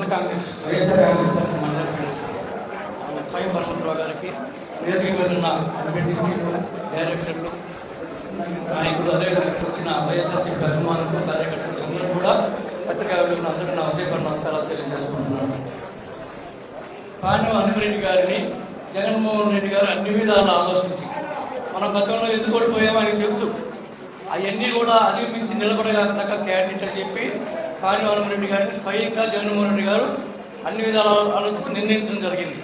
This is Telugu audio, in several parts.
తృణమూల కాంగ్రెస్. వైఎస్ఆర్ కాంగ్రెస్ పార్టీ మండల స్వయం బలవంతరావు గారికి వేదికలున్న ఎంపీటీసీ డైరెక్టర్లు నాయకులు అదేవిధంగా వచ్చిన వైఎస్ఆర్సీపీ అభిమానులు కార్యకర్తలు అందరూ కూడా పత్రికా అందరూ నా ఉదయపడి నమస్కారాలు తెలియజేస్తున్నాను. కానీ హనుమరెడ్డి గారిని జగన్మోహన్ రెడ్డి గారు అన్ని విధాలు ఆలోచించి మనం గతంలో ఎందుకు కోల్పోయామని తెలుసు. అవన్నీ కూడా అధిగమించి నిలబడగలక క్యాండిడేట్ అని చెప్పి పాండవ రెడ్డి గారిని స్వయంగా జగన్మోహన్ రెడ్డి గారు అన్ని విధాల ఆలోచించి నిర్ణయించడం జరిగింది.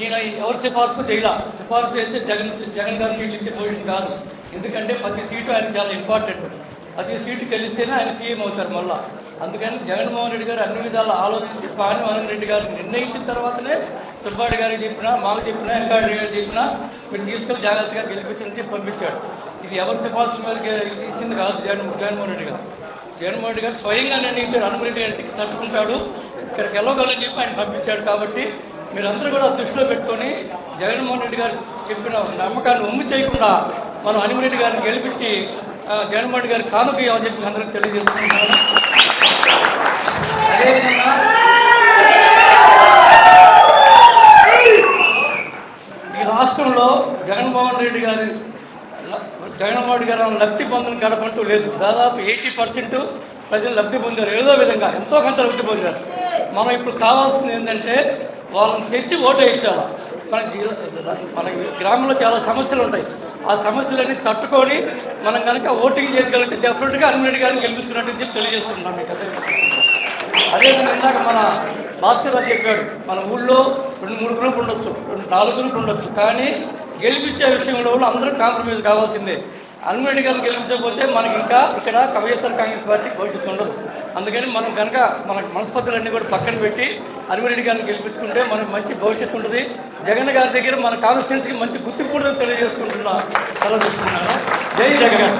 ఈయన ఎవరు సిఫార్సు చేయలా. సిఫార్సు చేస్తే జగన్ జగన్ గారు సీట్లు ఇచ్చే పొజిషన్ కాదు. ఎందుకంటే ప్రతి సీటు ఆయన చాలా ఇంపార్టెంట్. ప్రతి సీటు గెలిస్తేనే ఆయన సీఎం అవుతారు మళ్ళా. అందుకని జగన్మోహన్ రెడ్డి గారు అన్ని విధాలు ఆలోచించి పానిమోహన్ రెడ్డి గారు నిర్ణయించిన తర్వాతనే సుబ్బారెడ్డి గారికి చెప్పినా మాకు చెప్పినా వెంకయ్య గారికి చెప్పినా మీరు తీసుకెళ్ళి జాగ్రత్తగా గెలిపించని చెప్పి పంపించాడు. ఇది ఎవరి సిఫార్సు మేరకు ఇచ్చింది కాదు జగన్ జగన్మోహన్ రెడ్డి గారు. జగన్మోహన్ రెడ్డి గారు స్వయంగా నిర్ణయించాడు హనుమరెడ్డి గారికి తట్టుకుంటాడు ఇక్కడికి వెళ్ళగలని చెప్పి ఆయన పంపించాడు కాబట్టి మీరందరూ కూడా దృష్టిలో పెట్టుకొని జగన్మోహన్ రెడ్డి గారు చెప్పిన నమ్మకాన్ని ఉమ్ము చేయకుండా మనం హనుమరెడ్డి గారిని గెలిపించి జగన్మోహన్ రెడ్డి గారి కానుక ఇవ్వని చెప్పి అందరికి తెలియజేస్తున్నాను. అదేవిధంగా ఈ రాష్ట్రంలో జగన్మోహన్ రెడ్డి గారి జగన్మోహన్ గారు లబ్ధి పొందిన గడపంటూ లేదు. దాదాపు ఎయిటీ పర్సెంట్ ప్రజలు లబ్ధి పొందారు. ఏదో విధంగా ఎంతో కొంత లబ్ధి పొందారు. మనం ఇప్పుడు కావాల్సింది ఏంటంటే వాళ్ళని తెచ్చి ఓటు వేయించాలి. మన మన గ్రామంలో చాలా సమస్యలు ఉంటాయి. ఆ సమస్యలన్నీ తట్టుకొని మనం కనుక ఓటింగ్ చేయగలిగితే డెఫినెట్గా అన్నిటి గారిని గెలిపించుకున్నట్టు చెప్పి తెలియజేస్తున్నాం మీకు. అదే అదేవిధంగా ఇందాక మన భాస్కర్ చెప్పాడు. మన ఊళ్ళో రెండు మూడు గ్రూపులు ఉండొచ్చు. రెండు నాలుగు గ్రూపులు ఉండొచ్చు. కానీ గెలిపించే విషయంలో కూడా అందరూ కాంప్రమైజ్ కావాల్సిందే. అన్వరెడ్డి గారిని గెలిపించకపోతే మనకి ఇంకా ఇక్కడ వైఎస్ఆర్ కాంగ్రెస్ పార్టీ భవిష్యత్తు ఉండదు. అందుకని మనం కనుక మన మనస్పతులన్నీ కూడా పక్కన పెట్టి అన్వరెడ్డి గారిని గెలిపించుకుంటే మనకు మంచి భవిష్యత్తు ఉంటుంది. జగన్ గారి దగ్గర మన కాన్స్టిట్యున్సీకి మంచి గుర్తింపు కూడా తెలియజేసుకుంటున్నా. సెలవు జై జగన్.